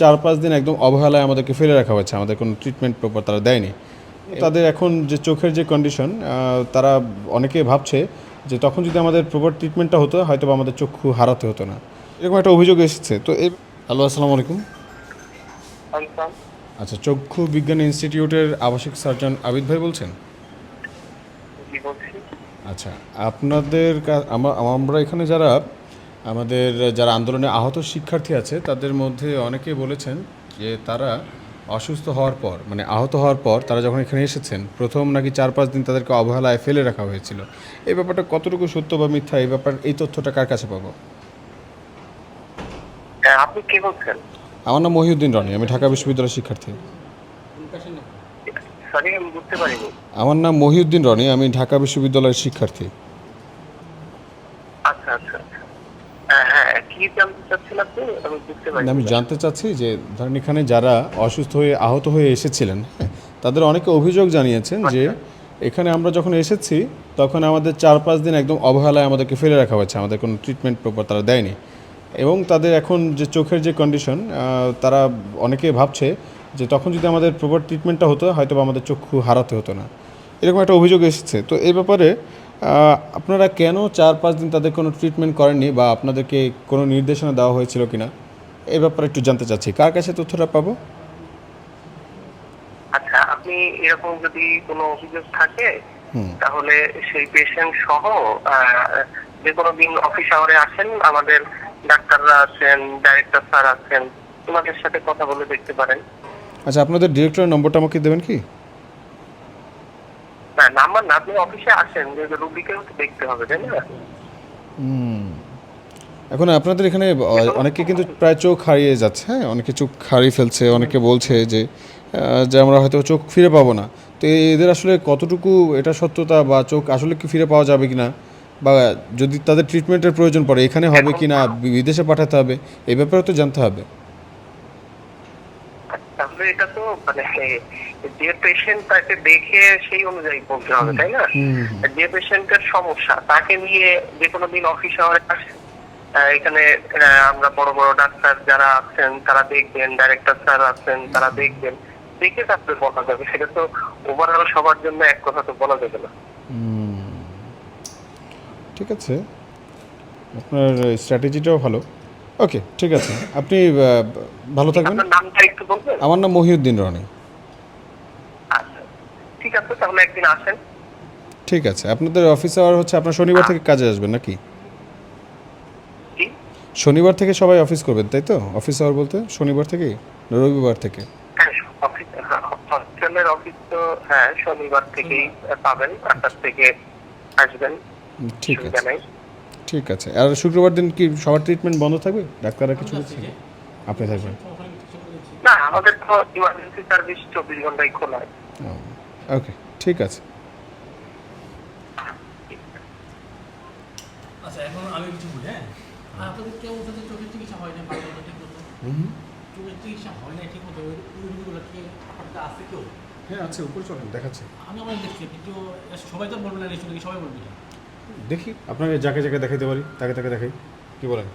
চার পাঁচ দিন একদম অবহেলায় আমাদেরকে ফেলে রাখা হয়েছে আমাদের কোনো ট্রিটমেন্ট প্রপার তারা দেয়নি। তাদের এখন যে চোখের যে কন্ডিশন তারা অনেকে ভাবছে যে তখন যদি আমাদের প্রপার ট্রিটমেন্টটা হতো হয়তো আমাদের চক্ষু হারাতে হতো না। এরকম একটা অভিযোগ এসেছে। তো এই হ্যালো আসসালামু আলাইকুম। আচ্ছা চক্ষু বিজ্ঞান ইনস্টিটিউটের আবাসিক সার্জন আবিদ ভাই বলছেন? আচ্ছা আপনাদের আমরা এখানে যারা আমাদের যারা আন্দোলনে আহত শিক্ষার্থী আছে তাদের মধ্যে অনেকে বলেছেন যে তারা অসুস্থ হওয়ার পর মানে আহত হওয়ার পর তারা যখন এখানে এসেছেন প্রথম নাকি চার পাঁচ দিন তাদেরকে অবহেলায় ফেলে রাখা হয়েছিল। এই ব্যাপারটা কতটুকু সত্য বা মিথ্যা? এই ব্যাপার এই তথ্যটা কার কাছে পাবো? হ্যাঁ, আপনি কে বলছেন? আমার নাম মহিউদ্দিন রনি আমি ঢাকা বিশ্ববিদ্যালয়ের শিক্ষার্থী। আমার নাম মহিউদ্দিন রনি আমি ঢাকা বিশ্ববিদ্যালয়ের শিক্ষার্থী। আমি জানতে চাচ্ছি যে ধরেন এখানে যারা অসুস্থ হয়ে আহত হয়ে এসেছিলেন তাদের অনেকে অভিযোগ জানিয়েছেন যে এখানে আমরা যখন এসেছি তখন আমাদের চার পাঁচ দিন একদম অবহেলায় আমাদেরকে ফেলে রাখা হয়েছে আমাদের কোনো ট্রিটমেন্ট প্রপার তারা দেয়নি। এবং তাদের এখন যে চোখের যে কন্ডিশন তারা অনেকে ভাবছে যে তখন যদি আমাদের প্রপার ট্রিটমেন্টটা হতো হয়তো বা আমাদের চক্ষু হারাতে হতো না। এরকম একটা অভিযোগ এসেছে। তো এই ব্যাপারে আপনারা কেন চার পাঁচ দিন তাদের কোনো ট্রিটমেন্ট করেননি বা আপনাদেরকে কোনো নির্দেশনা দেওয়া হয়েছিল কিনা? এই ব্যাপারে একটু জানতে চাচ্ছি। কার কাছে তথ্যটা পাবো? আচ্ছা আপনি এরকম যদি কোনো অভিযোগ থাকে তাহলে সেই পেশেন্ট সহ যে কোনো দিন অফিস আওয়ারে আসেন। আমাদের ডাক্তাররা আছেন ডাইরেক্টর স্যার আছেন। ওনাদের সাথে কথা বলে দেখতে পারেন। আচ্ছা আপনাদের ডিরেক্টরের নম্বরটা আমাকে দেবেন কি? না নাম্বার না আপনি অফিসে আসেন যে রুগীকেও তো দেখতে হবে তাই না? এখন আপনাদের এখানে অনেকে কিন্তু প্রায় চোখ হারিয়ে যাচ্ছে হ্যাঁ? অনেকে চোখ হারিয়ে ফেলছে অনেকে বলছে যে যে আমরা হয়তো চোখ ফিরে পাবো না। তো এদের আসলে কতটুকু এটা সত্যতা বা চোখ আসলে কি ফিরে পাওয়া যাবে কিনা? বা যদি তাদের ট্রিটমেন্টের প্রয়োজন পড়ে এখানে হবে কি না। বিদেশে পাঠাতে হবে এই ব্যাপারে তো জানতে হবে। এটা তো মানে যে পেশেন্ট তাকে দেখে সেই অনুযায়ী বলতে হবে তাই না? যে পেশেন্টের সমস্যা তাকে নিয়ে যে কোনো দিন অফিস আওয়ারে আসে এখানে আমরা বড় বড় ডাক্তার যারা আছেন তারা দেখবেন ডাইরেক্টর স্যার আছেন তারা দেখবেন। দেখে তারপরে বলা যাবে। সেটা তো ওভারঅল সবার জন্য এক কথা তো বলা যাবে না। ঠিক আছে। আপনার স্ট্র্যাটেজিটাও ভালো। ওকে ঠিক আছে। আপনি ভালো থাকবেন। নামটা একটু বলবেন? আমার নাম মহিউদ্দিন রনি। আচ্ছা। ঠিক আছে তাহলে একদিন আসেন। ঠিক আছে। আপনাদের অফিস আওয়ার হচ্ছে আপনার শনিবার থেকে কাজে আসবেন নাকি? শনিবার থেকে সবাই অফিস করবেন তাই তো? অফিস আওয়ার বলতে শনিবার থেকে রবিবার থেকে? হ্যাঁ, হ্যাঁ, হসপিটালের অফিস তো হ্যাঁ শনিবার থেকেই পাবেন। আটটার থেকে আসবেন। ঠিক আছে। ঠিক আছে। আর শুক্রবার দিন কি সবার ট্রিটমেন্ট বন্ধ থাকবে? ডাক্তাররা কিছু বলছে? আপনি থাকবেন। না আমাদের তো ইমার্জেন্সি সার্ভিস চব্বিশ ঘন্টাই খোলা ওকে ঠিক আছে। আচ্ছা এখন আমি কিছু বলি হ্যাঁ? আপনাদের কেউ যে চোখের চিকিৎসা হয় না ভালো মতো ঠিক মতো? চোখের চিকিৎসা হয় না ঠিক মতো? ওই রোগীগুলো কি আপনাদের আছে কেউ? হ্যাঁ আছে উপরে চলেন দেখাচ্ছি। আমি আমার দেখছি কিন্তু সবাই তো বলবে না নাকি সবাই বলবে না দেখি আপনাকে যাকে যাকে দেখাইতে পারি তাকে তাকে দেখাই। কি বলেন?